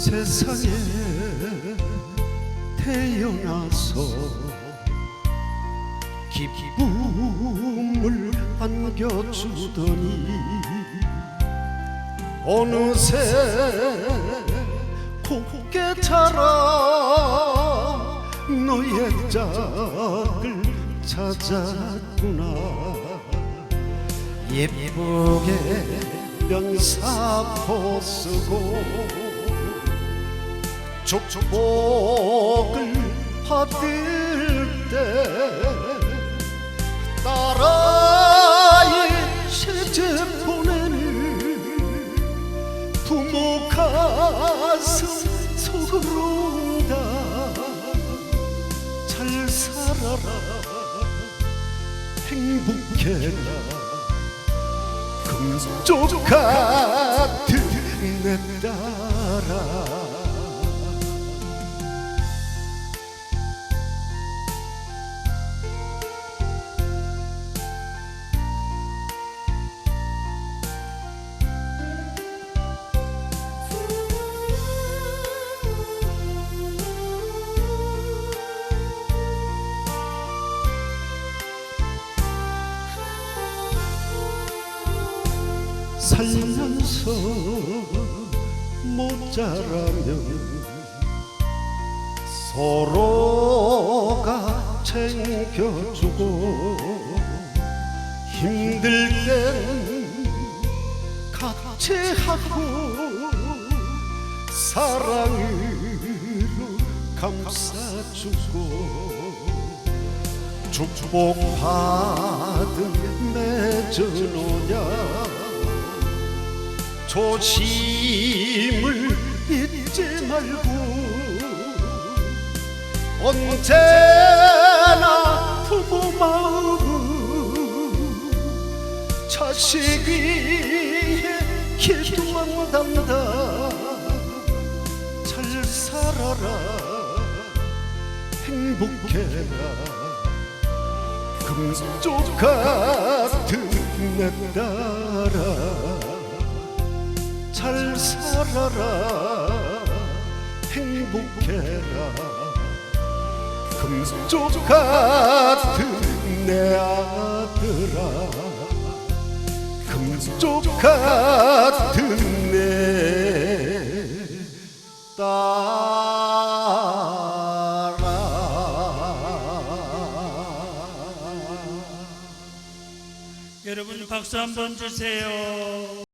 세상에 태어나서 기쁨을 안겨주더니 어느새 곱게 자라 너의 짝을 찾았구나. 예쁘게 명사포 쓰고 축복을 받을 때 딸아이 시집 보내는 부모 가슴 속으로 다 잘 살아라. 행복해라. 금쪽 같 살면서 모자라면 서로가 챙겨주고 힘들 땐 같이 하고 사랑으로 감싸주고 축복 받은 맺어놓냐 조심을 잊지 말고 언제나 부모 마음은 자식 위해 기도한단다. 잘 살아라. 행복해라. 금쪽 같은 내 딸아. 잘 살아라 행복해라. 금쪽 같은 내 아들아. 금쪽 같은 내 딸아. 여러분 박수 한번 주세요.